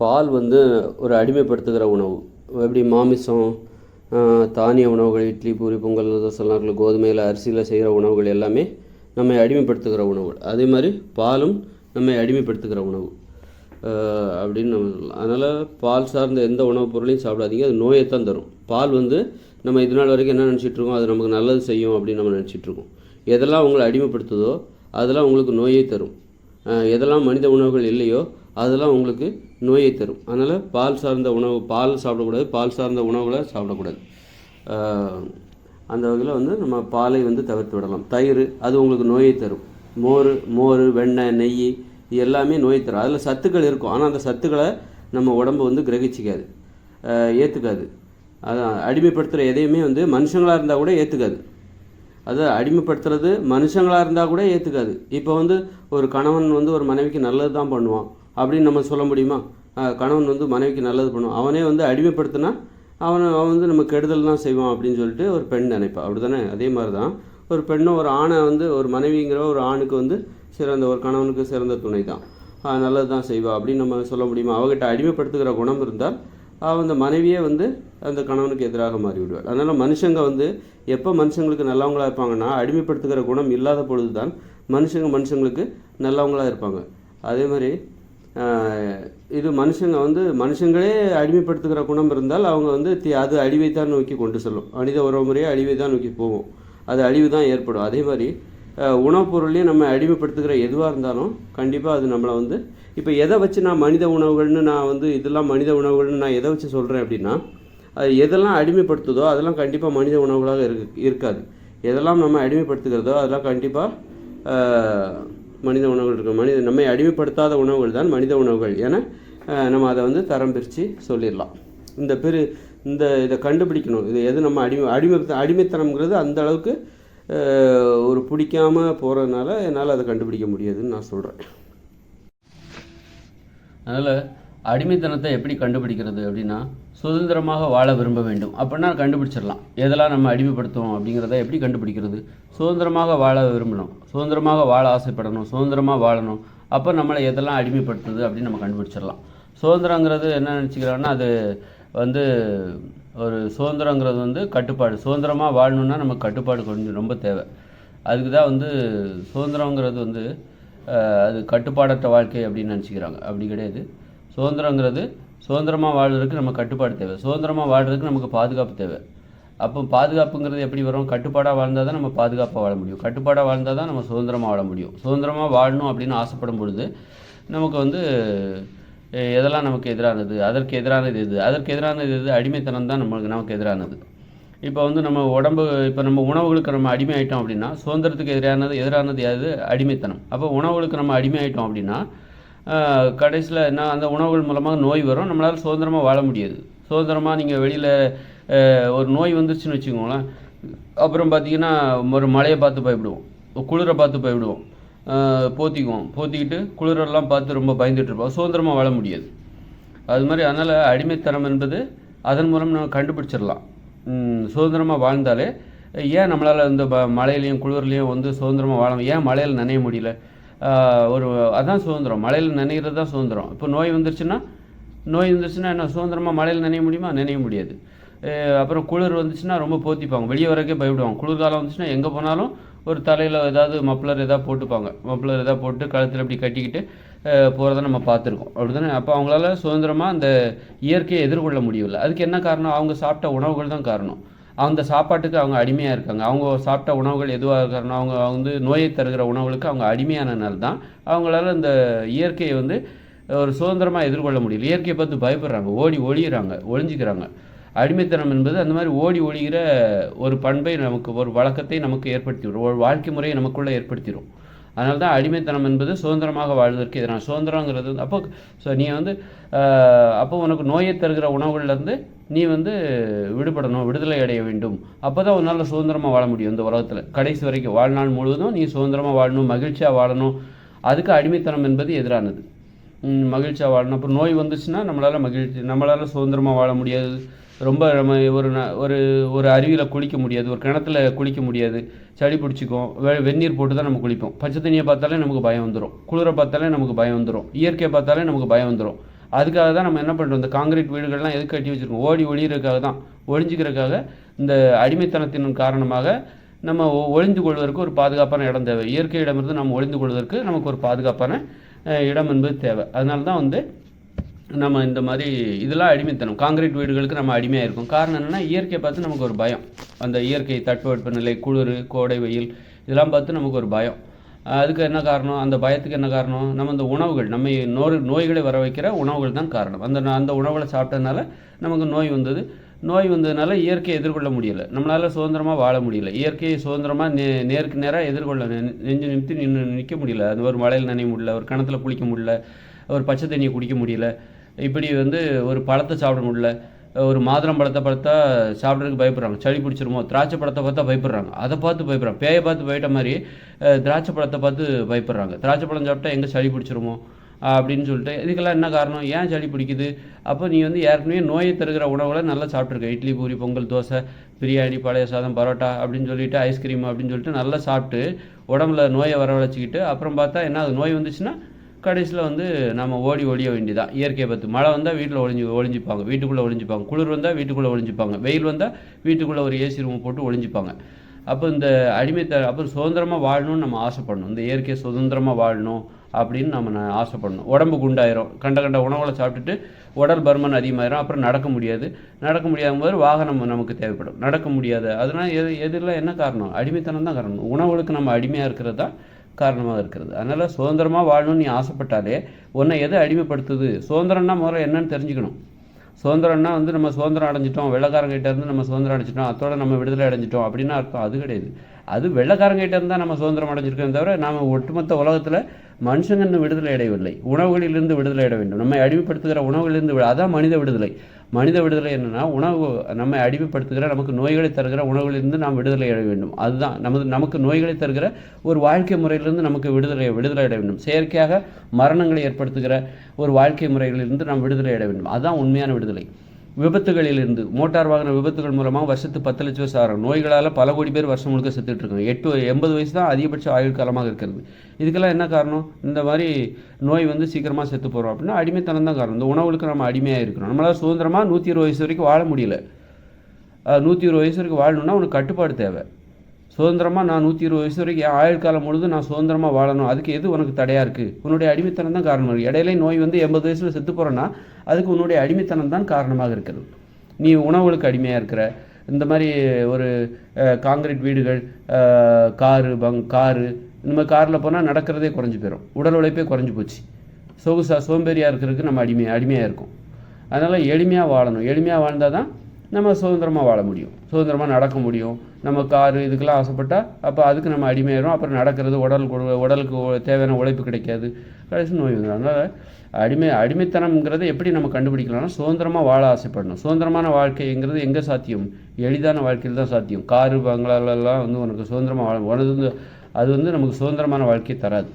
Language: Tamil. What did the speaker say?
பால் வந்து ஒரு அடிமைப்படுத்துகிற உணவு. எப்படி மாமிசம் தானிய உணவுகள் இட்லி பூரி பொங்கல் தோசைலாம் கோதுமையில் அரிசியில் செய்கிற உணவுகள் எல்லாமே நம்மை அடிமைப்படுத்துகிற உணவுகள் அதே மாதிரி பாலும் நம்மை அடிமைப்படுத்துகிற உணவு. அப்படின்னு நம்ம சொல்லலாம். அதனால் பால் சார்ந்த எந்த உணவுப் பொருளையும் சாப்பிடாதீங்க. அது நோயைத்தான் தரும். பால் வந்து நம்ம இது நாள் வரைக்கும் என்ன நினச்சிட்ருக்கோம் அது நமக்கு நல்லது செய்யும் அப்படின்னு நம்ம நினச்சிட்ருக்கோம் எதெல்லாம் உங்களை அடிமைப்படுத்துதோ அதெல்லாம் உங்களுக்கு நோயை தரும். எதெல்லாம் மனித உணவுகள் இல்லையோ அதெல்லாம் உங்களுக்கு நோயை தரும். அதனால் பால் சார்ந்த உணவு பால் சாப்பிடக்கூடாது பால் சார்ந்த உணவுகளை சாப்பிடக்கூடாது. அந்த வகையில் வந்து நம்ம பாலை வந்து தவிர்த்து விடலாம். தயிர் அது உங்களுக்கு நோயை தரும். மோர் மோர் வெண்ணெய் நெய் இது எல்லாமே நோயை தரும். அதில் சத்துக்கள் இருக்கும். ஆனால் அந்த சத்துக்களை நம்ம உடம்பு வந்து கிரகிச்சிக்காது. ஏற்றுக்காது அதான் அடிமைப்படுத்துகிற எதையுமே வந்து மனுஷங்களாக இருந்தால் கூட ஏற்றுக்காது அது அடிமைப்படுத்துறது மனுஷங்களாக இருந்தால் கூட ஏற்றுக்காது இப்போ வந்து ஒரு கணவன் வந்து ஒரு மனைவிக்கு நல்லது தான் பண்ணுவான் அப்படின்னு நம்ம சொல்ல முடியுமா? கணவன் வந்து மனைவிக்கு நல்லது பண்ணுவான் அவனே வந்து அடிமைப்படுத்தினா அவன் அவன் வந்து நம்ம கெடுதல் தான் செய்வான் அப்படின்னு சொல்லிட்டு ஒரு பெண் நினைப்பா. அப்படி தானே அதே மாதிரி தான் ஒரு பெண்ணும் ஒரு ஆணை வந்து ஒரு மனைவிங்கிற ஒரு ஆணுக்கு வந்து சிறந்த ஒரு கணவனுக்கு சிறந்த துணை தான் நல்லது தான் செய்வா அப்படின்னு நம்ம சொல்ல முடியுமா? அவகிட்ட அடிமைப்படுத்துகிற குணம் இருந்தால் அந்த மனைவியே வந்து அந்த கணவனுக்கு எதிராக மாறிவிடுவாள். அதனால் மனுஷங்க வந்து எப்போ மனுஷங்களுக்கு நல்லவங்களா இருப்பாங்கன்னா அடிமைப்படுத்துகிற குணம் இல்லாத பொழுது தான் மனுஷங்க மனுஷங்களுக்கு நல்லவங்களாக இருப்பாங்க. அதே மாதிரி இது மனுஷங்க வந்து மனுஷங்களே அடிமைப்படுத்துகிற குணம் இருந்தால் அவங்க வந்து தி அது அழிவை தான் நோக்கி கொண்டு செல்லும். மனித உறவு முறையே அழிவை தான் நோக்கி போகும். அது அழிவு தான் ஏற்படும். அதே மாதிரி உணவுப் பொருளையும் நம்ம அடிமைப்படுத்துகிற எதுவாக இருந்தாலும் கண்டிப்பாக அது நம்மளை வந்து இப்போ எதை வச்சு நான் மனித உணவுகள்னு நான் வந்து இதெல்லாம் மனித உணவுகள்னு நான் எதை வச்சு சொல்கிறேன் அப்படின்னா அது எதெல்லாம் அடிமைப்படுத்துதோ அதெல்லாம் கண்டிப்பாக மனித உணவுகளாக இருக்கு இருக்காது. எதெல்லாம் நம்ம அடிமைப்படுத்துகிறதோ அதெல்லாம் கண்டிப்பாக மனித உணவுகள் இருக்கும் மனித நம்மை அடிமைப்படுத்தாத உணவுகள் தான் மனித உணவுகள் என நம்ம அதை வந்து தரம் பிரித்து சொல்லிடலாம். இந்த பெரு இந்த இதை கண்டுபிடிக்கணும். இது எது நம்ம அடிமை அடிமை அடிமைத்தனம்ங்கிறது அந்த அளவுக்கு ஒரு பிடிக்காம போகிறதுனால என்னால் அதை கண்டுபிடிக்க முடியாதுன்னு நான் சொல்கிறேன் அதனால் அடிமைத்தனத்தை எப்படி கண்டுபிடிக்கிறது அப்படின்னா சுதந்திரமாக வாழ விரும்ப வேண்டும். அப்படின்னா கண்டுபிடிச்சிடலாம். எதெல்லாம் நம்ம அடிமைப்படுத்துவோம் அப்படிங்கிறத எப்படி கண்டுபிடிக்கிறது? சுதந்திரமாக வாழ விரும்பணும். சுதந்திரமாக வாழ ஆசைப்படணும். சுதந்திரமாக வாழணும். அப்போ நம்மளை எதெல்லாம் அடிமைப்படுத்துது அப்படின்னு நம்ம கண்டுபிடிச்சிடலாம். சுதந்திரங்கிறது என்ன நினச்சிக்கிறாங்கன்னா அது வந்து ஒரு சுதந்திரங்கிறது வந்து கட்டுப்பாடு. சுதந்திரமாக வாழணும்னா நமக்கு கட்டுப்பாடு கொஞ்சம் ரொம்ப தேவை. அதுக்கு தான் வந்து சுதந்திரங்கிறது வந்து அது கட்டுப்பாடற்ற வாழ்க்கை அப்படின்னு நினச்சிக்கிறாங்க. அப்படி கிடையாது. சுதந்திரங்கிறது சுதந்திரமாக வாழ்கிறதுக்கு நம்ம கட்டுப்பாடு தேவை. சுதந்திரமாக வாழ்கிறதுக்கு நமக்கு பாதுகாப்பு தேவை. அப்போ பாதுகாப்புங்கிறது எப்படி வரும்? கட்டுப்பாடாக வாழ்ந்தால் தான் நம்ம பாதுகாப்பாக வாழ முடியும். கட்டுப்பாடாக வாழ்ந்தால் தான் நம்ம சுதந்திரமாக வாழ முடியும். சுதந்திரமாக வாழணும் அப்படின்னு ஆசைப்படும் பொழுது நமக்கு வந்து எதெல்லாம் நமக்கு எதிரானது? அதற்கு எதிரானது எது? அதற்கு எதிரானது எது? அடிமைத்தனம் தான் நம்மளுக்கு நமக்கு எதிரானது. இப்போ வந்து நம்ம உடம்பு இப்போ நம்ம உணவுகளுக்கு நம்ம அடிமை ஆகிட்டோம் அப்படின்னா சுதந்திரத்துக்கு எதிரானது எதிரானது எது அடிமைத்தனம். அப்போ உணவுகளுக்கு நம்ம அடிமை ஆகிட்டோம் அப்படின்னா கடைசியில் என்ன அந்த உணவுகள் மூலமாக நோய் வரும். நம்மளால் சுதந்திரமாக வாழ முடியாது. சுதந்திரமாக நீங்கள் வெளியில் ஒரு நோய் வந்துருச்சுன்னு வச்சுக்கோங்களேன். அப்புறம் பார்த்தீங்கன்னா ஒரு மழையை பார்த்து பயப்படுவோம். குளிரை பார்த்து பயப்படுவோம். போத்திக்குவோம். போத்திக்கிட்டு குளிரெல்லாம் பார்த்து ரொம்ப பயந்துட்டு இருப்போம். சுதந்திரமாக வாழ முடியாது. அது மாதிரி அதனால் அடிமைத்தனம் என்பது அதன் மூலம் நம்ம கண்டுபிடிச்சிடலாம். சுதந்திரமாக வாழ்ந்தாலே ஏன் நம்மளால் இந்த ப மழையிலையும் குளிர்லையும் வந்து சுதந்திரமாக வாழ ஏன் மழையில் நனைய முடியல? ஒரு அதான் சுதந்திரம். மழையில் நனைகிறது தான் சுதந்திரம். இப்போ நோய் வந்துருச்சுன்னா நோய் வந்துருச்சுன்னா என்ன சுதந்திரமாக மழையில் நனைய முடியுமா? நனைய முடியாது. அப்புறம் குளிர் வந்துச்சுன்னா ரொம்ப போத்திப்பாங்க. வெளியே வரக்கே பயப்படுவாங்க. குளிர்காலம் வந்துச்சுன்னா எங்கே போனாலும் ஒரு தலையில் ஏதாவது மப்ளர் ஏதாவது போட்டுப்பாங்க. மப்ளர் ஏதாவது போட்டு கழுத்தில் இப்படி கட்டிக்கிட்டு போகிறத நம்ம பார்த்துருக்கோம். அப்படி தானே அப்போ அவங்களால சுதந்திரமாக அந்த இயற்கையை எதிர்கொள்ள முடியவில்லை. அதுக்கு என்ன காரணம்? அவங்க சாப்பிட்ட உணவுகள் தான் காரணம். அந்த சாப்பாட்டுக்கு அவங்க அடிமையாக இருக்காங்க. அவங்க சாப்பிட்ட உணவுகள் எதுவாக இருக்கிறனா அவங்க வந்து நோயை தருகிற உணவுகளுக்கு அவங்க அடிமையானனால தான் அவங்களால இந்த இயற்கையை வந்து ஒரு சுதந்திரமாக எதிர்கொள்ள முடியல. இயற்கையை பார்த்து பயப்படுறாங்க. ஓடி ஒழிகிறாங்க ஒழிஞ்சிக்கிறாங்க. அடிமைத்தனம் என்பது அந்த மாதிரி ஓடி ஒழிகிற ஒரு பண்பை நமக்கு ஒரு வழக்கத்தை நமக்கு ஏற்படுத்திவிடும் ஒரு வாழ்க்கை முறையை நமக்குள்ளே ஏற்படுத்திடும் அதனால தான் அடிமைத்தனம் என்பது சுதந்திரமாக வாழ்வதற்கு எதிரான. சுதந்திரங்கிறது வந்து அப்போ ஸோ நீ வந்து அப்போ உனக்கு நோயை தருகிற உணவுகள்லேருந்து நீ வந்து விடுபடணும் விடுதலை அடைய வேண்டும். அப்போ தான் உன்னால் சுதந்திரமாக வாழ முடியும் இந்த உலகத்தில். கடைசி வரைக்கும் வாழ்நாள் முழுவதும் நீ சுதந்திரமாக வாழணும் மகிழ்ச்சியாக வாழணும். அதுக்கு அடிமைத்தனம் என்பது எதிரானது. மகிழ்ச்சியாக வாழணும். அப்புறம் நோய் வந்துச்சுன்னா நம்மளால் மகிழ்ச்சி நம்மளால் சுதந்திரமாக வாழ முடியாது. ரொம்ப நம்ம ஒரு ந- ஒரு ஒரு அருவியில் குளிக்க முடியாது. ஒரு கிணத்துல குளிக்க முடியாது. சளி பிடிச்சிக்கும். வெ வெந்நீர் போட்டு தான் நம்ம குளிப்போம். பச்சை தண்ணியை பார்த்தாலே நமக்கு பயம் வந்துடும் குளிரை பார்த்தாலே நமக்கு பயம் வந்துடும் இயற்கையை பார்த்தாலே நமக்கு பயம் வந்துடும் அதுக்காக தான் நம்ம என்ன பண்ணுறோம் இந்த காங்கிரீட் வீடுகள்லாம் எதுக்கு கட்டி வச்சுருக்கோம்? ஓடி ஒளியறதுக்காக தான். ஒளிஞ்சிக்கிறதுக்காக இந்த அடிமைத்தனத்தின் காரணமாக நம்ம ஒ- ஒளிந்து கொள்வதற்கு ஒரு பாதுகாப்பான இடம் தேவை. இயற்கை இடமிருந்து நம்ம ஒளிந்து கொள்வதற்கு நமக்கு ஒரு பாதுகாப்பான இடம் என்பது தேவை. அதனால தான் வந்து நம்ம இந்த மாதிரி இதெல்லாம் அடிமைத்தனம். காங்கிரீட் வீடுகளுக்கு நம்ம அடிமையாக இருக்கும். காரணம் என்னென்னா இயற்கையை பார்த்து நமக்கு ஒரு பயம். அந்த இயற்கை தட்பவெட்ப நிலை குளிர் கோடை வெயில் இதெல்லாம் பார்த்து நமக்கு ஒரு பயம். அதுக்கு என்ன காரணம்? அந்த பயத்துக்கு என்ன காரணம்? நம்ம இந்த உணவுகள் நம்ம நோய் நோய்களை வர வைக்கிற உணவுகள் தான் காரணம். அந்த அந்த உணவுகளை சாப்பிட்டதுனால நமக்கு நோய் வந்தது. நோய் வந்ததுனால இயற்கையை எதிர்கொள்ள முடியலை. நம்மளால் சுதந்திரமாக வாழ முடியல. இயற்கையை சுதந்திரமாக நே நேருக்கு நேராக எதிர்கொள்ள நெ- நெஞ்சு நிமித்தி நின்று நிற்க முடியல. அது ஒரு மழையில் நனைய முடியல. ஒரு கிணத்துல குளிக்க முடியல. ஒரு பச்சை தண்ணியை குடிக்க முடியல. இப்படி வந்து ஒரு பழத்தை சாப்பிட முடியல. ஒரு மாதுளம் பழத்தை பார்த்தா சாப்பிட்றதுக்கு பயப்படுறாங்க. சளி பிடிச்சிருமோ திராட்சை பழத்தை பார்த்தா பயப்படுறாங்க. அதை பார்த்து பயப்படுறாங்க. பேயை பார்த்து போயிட்ட மாதிரி திராட்சை பழத்தை பார்த்து பயப்படுறாங்க. திராட்சை பழம் சாப்பிட்டா எங்கே சளி பிடிச்சிருமோ அப்படின்னு சொல்லிட்டு இதுக்கெல்லாம் என்ன காரணம்? ஏன் சளி பிடிக்குது? அப்போ நீ வந்து ஏற்கனவே நோயை தருகிற உணவுகளை நல்லா சாப்பிட்ருக்க இட்லி பூரி பொங்கல் தோசை பிரியாணி பழைய சாதம் பரோட்டா அப்படின்னு சொல்லிட்டு ஐஸ்கிரீம் அப்படின்னு சொல்லிட்டு நல்லா சாப்பிட்டு உடம்புல நோயை வரவழைச்சிக்கிட்டு அப்புறம் பார்த்தா என்ன அது நோய் வந்துச்சுன்னா கடைசியில் வந்து நம்ம ஓடி ஒழிய வேண்டியதான் இயற்கையை பத்து. மழை வந்தால் வீட்டில் ஒழிஞ்சு ஒழிஞ்சிப்பாங்க வீட்டுக்குள்ளே ஒழிஞ்சிப்பாங்க குளிர் வந்தால் வீட்டுக்குள்ளே ஒழிஞ்சிப்பாங்க வெயில் வந்தால் வீட்டுக்குள்ளே ஒரு ஏசி ரூம் போட்டு ஒழிஞ்சிப்பாங்க அப்போ இந்த அடிமைத்த அப்புறம் சுதந்திரமாக வாழணும்னு நம்ம ஆசைப்படணும். இந்த இயற்கை சுதந்திரமாக வாழணும் அப்படின்னு நம்ம ஆசைப்படணும். உடம்பு குண்டாயிரும். கண்ட கண்ட உணவுகளை சாப்பிட்டுட்டு உடல் பருமன் அதிகமாயிரும். அப்புறம் நடக்க முடியாது. நடக்க முடியாத போது வாகனம் நமக்கு தேவைப்படும். நடக்க முடியாது. அதனால் எது எதில் என்ன காரணம்? அடிமைத்தனம் தான் காரணம். உணவுகளுக்கு நம்ம அடிமையாக இருக்கிறது தான் காரணமாக இருக்கிறது. அதனால் சுதந்திரமாக வாழணும்னு நீ ஆசைப்பட்டாலே உன்னை எது அடிமைப்படுத்துது? சுதந்திரம்னா முதல்ல என்னன்னு தெரிஞ்சுக்கணும். சுதந்திரம்னா வந்து நம்ம சுதந்திரம் அடைஞ்சிட்டோம் வெள்ளக்காரங்கிட்ட இருந்து நம்ம சுதந்திரம் அடைஞ்சிட்டோம் அதோட நம்ம விடுதலை அடைஞ்சிட்டோம் அப்படின்னு அர்த்தம். அது கிடையாது. அது வெள்ளக்காரங்கிட்ட இருந்தால் நம்ம சுதந்திரம் அடைஞ்சிருக்கோம் தவிர நாம் ஒட்டுமொத்த உலகத்தில் மனுஷங்க இன்னும் விடுதலை அடையவில்லை. உணவுகளிலிருந்து விடுதலை அடைய வேண்டும். நம்மை அடிமைப்படுத்துகிற உணவுகளிலிருந்து அதான் மனித விடுதலை. மனித விடுதலை என்னென்னா உணவு நம்மை அடிமைப்படுத்துகிற நமக்கு நோய்களை தருகிற உணவுகளிலிருந்து நாம் விடுதலை அடைய வேண்டும். அதுதான் நமது நமக்கு நோய்களை தருகிற ஒரு வாழ்க்கை முறையிலிருந்து நமக்கு விடுதலை விடுதலை அடைய வேண்டும். செயற்கையாக மரணங்களை ஏற்படுத்துகிற ஒரு வாழ்க்கை முறைகளிலிருந்து நாம் விடுதலை அடைய வேண்டும். அதுதான் உண்மையான விடுதலை. விபத்துகளிலிருந்து மோட்டார் வாகன விபத்துகள் மூலமாக வருஷத்துக்கு பத்து லட்சம் பேர் சாகிறாங்க நோய்களால் பல கோடி பேர் வருஷம் முழுக்க செத்துட்டு இருக்காங்க. எட்டு எண்பது வயசு தான் அதிகபட்ச ஆயுள் காலமாக இருக்கிறது. இதுக்கெல்லாம் என்ன காரணம்? இந்த மாதிரி நோய் வந்து சீக்கிரமாக செத்து போகிறோம் அப்படின்னா அடிமைத்தனம் தான் காரணம். இந்த உணவுகளுக்கு நம்ம அடிமையாக இருக்கிறோம் நம்மளால் சுதந்திரமாக நூற்றி இருபது வயசு வரைக்கும் வாழ முடியல. நூற்றி இருபது வயசு வரைக்கும் வாழணும்னா உனக்கு கட்டுப்பாடு தேவை. சுதந்திரமாக நான் நூற்றி இருபது வயசு வரைக்கும் ஆயுள் காலம் முழுதும் நான் சுதந்திரமாக வாழணும். அதுக்கு எது உனக்கு தடையாக இருக்குது உன்னுடைய அடிமைத்தனம் தான் காரணம் இருக்குது இடையில நோய் வந்து எண்பது வயசில் செத்து போகிறேன்னா அதுக்கு உன்னுடைய அடிமைத்தனம் தான் காரணமாக இருக்கிறது. நீ உணவுகளுக்கு அடிமையாக இருக்கிற இந்த மாதிரி ஒரு காங்கிரீட் வீடுகள் காரு பங் காரு இந்த மாதிரி காரில் போனால் நடக்கிறதே குறைஞ்சி போயிடும் உடல் உழைப்பே குறைஞ்சி போச்சு. சொகுசா சோம்பேறியாக இருக்கிறதுக்கு நம்ம அடிமை அடிமையாக இருக்கும். அதனால் எளிமையாக வாழணும். எளிமையாக வாழ்ந்தால் தான் நம்ம சுதந்திரமாக வாழ முடியும். சுதந்திரமாக நடக்க முடியும். நம்ம காரு இதுக்கெல்லாம் ஆசைப்பட்டால் அப்போ அதுக்கு நம்ம அடிமையாயிரும். அப்புறம் நடக்கிறது உடல் உடலுக்கு தேவையான உழைப்பு கிடைக்காது. கடைசி நோய் வந்துடும் அதனால் அடிமை அடிமைத்தனம்ங்கிறத எப்படி நம்ம கண்டுபிடிக்கலாம்னா சுதந்திரமாக வாழ ஆசைப்படணும். சுதந்திரமான வாழ்க்கைங்கிறது எங்கே சாத்தியம்? எளிதான வாழ்க்கையில் தான் சாத்தியம். காரு பங்களாலெல்லாம் வந்து உனக்கு சுதந்திரமாக வாழ உனது வந்து அது வந்து நமக்கு சுதந்திரமான வாழ்க்கையை தராது.